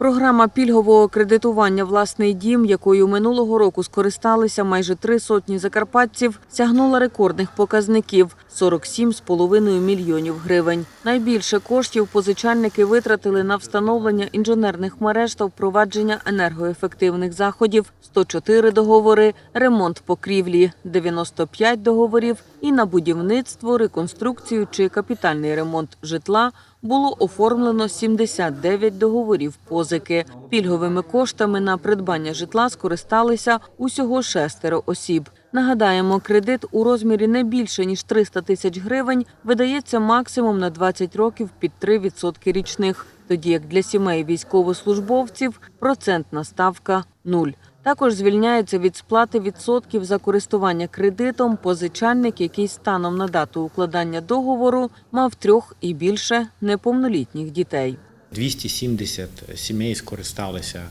Програма пільгового кредитування «Власний дім», якою минулого року скористалися майже три сотні закарпатців, сягнула рекордних показників – 47,5 мільйонів гривень. Найбільше коштів позичальники витратили на встановлення інженерних мереж та впровадження енергоефективних заходів – 104 договори, ремонт покрівлі – 95 договорів і на будівництво, реконструкцію чи капітальний ремонт житла – було оформлено 79 договорів позики. Пільговими коштами на придбання житла скористалися усього шестеро осіб. Нагадаємо, кредит у розмірі не більше ніж 300 тисяч гривень видається максимум на 20 років під 3% річних, тоді як для сімей військовослужбовців процентна ставка – нуль. Також звільняється від сплати відсотків за користування кредитом позичальник, який станом на дату укладання договору мав трьох і більше неповнолітніх дітей. 270 сімей скористалися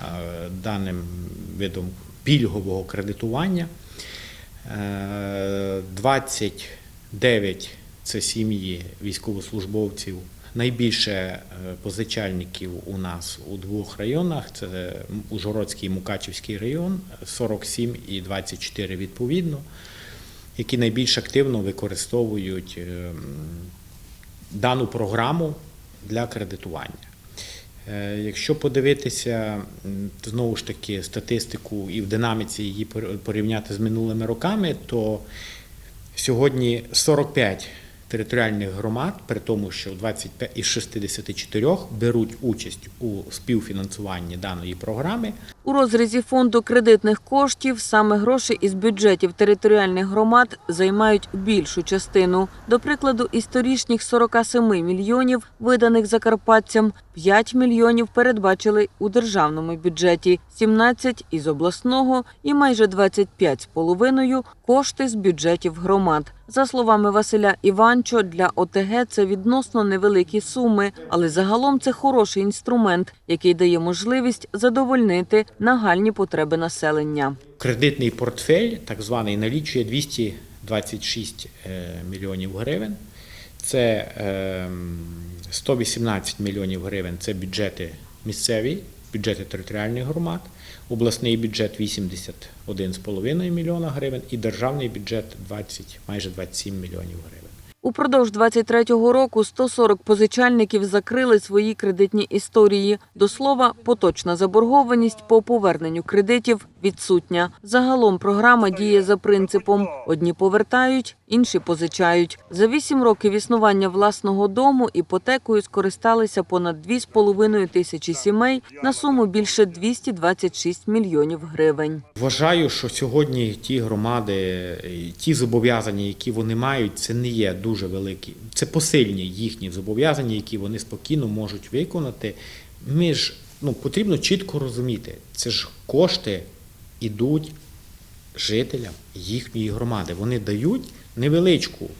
е, даним видом пільгового кредитування. Е, 29 це сім'ї військовослужбовців. Найбільше е, позичальників у нас у двох районах: це Ужгородський і Мукачівський район, 47 і 24 відповідно, які найбільш активно використовують е, дану програму для кредитування. Е, Якщо подивитися знову ж таки статистику і в динаміці її пор- порівняти з минулими роками, то сьогодні 45 територіальних громад, при тому, що 25 із 64 беруть участь у співфінансуванні даної програми. У розрізі фонду кредитних коштів саме гроші із бюджетів територіальних громад займають більшу частину. До прикладу, із торішніх 47 мільйонів, виданих закарпатцям, 5 мільйонів передбачили у державному бюджеті, 17 – із обласного і майже 25,5 – кошти з бюджетів громад. За словами Василя Іванчо, для ОТГ це відносно невеликі суми, але загалом це хороший інструмент, який дає можливість задовольнити нагальні потреби населення. Кредитний портфель, так званий, налічує 226 е, мільйонів гривень. Це е, 118 мільйонів гривень це бюджети місцеві, бюджети територіальних громад, обласний бюджет 81,5 мільйона гривень і державний бюджет 20, майже 27 мільйонів гривень. Упродовж 23-го року 140 позичальників закрили свої кредитні історії. До слова, поточна заборгованість по поверненню кредитів відсутня. Загалом програма діє за принципом: одні повертають, інші позичають. За 8 років існування власного дому іпотекою скористалися понад 2,5 тисячі сімей на суму більше 226 мільйонів гривень. Вважаю, що сьогодні ті громади, і ті зобов'язання, які вони мають, це не є дуже великі. Це посильні їхні зобов'язання, які вони спокійно можуть виконати. Ми ж ну, потрібно чітко розуміти, це ж кошти ідуть жителям їхньої громади. Вони дають невеличку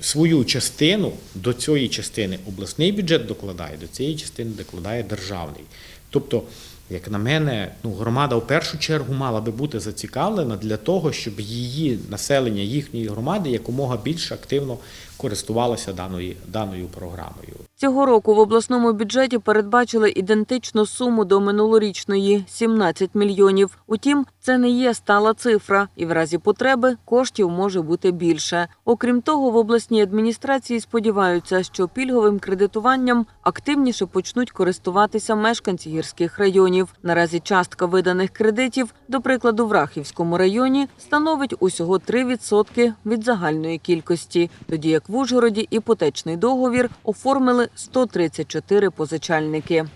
свою частину до цієї частини обласний бюджет докладає, до цієї частини докладає державний. Тобто, як на мене, ну громада в першу чергу мала би бути зацікавлена для того, щоб її населення їхньої громади якомога більше активно користувалося даною, даною програмою. Цього року в обласному бюджеті передбачили ідентичну суму до минулорічної 17 мільйонів. Утім, це не є стала цифра, і в разі потреби коштів може бути більше. Окрім того, в обласній адміністрації сподіваються, що пільговим кредитуванням активніше почнуть користуватися мешканці гірських районів. Наразі частка виданих кредитів, до прикладу, в Рахівському районі, становить усього 3% від загальної кількості, тоді як в Ужгороді іпотечний договір оформили 134 позичальники.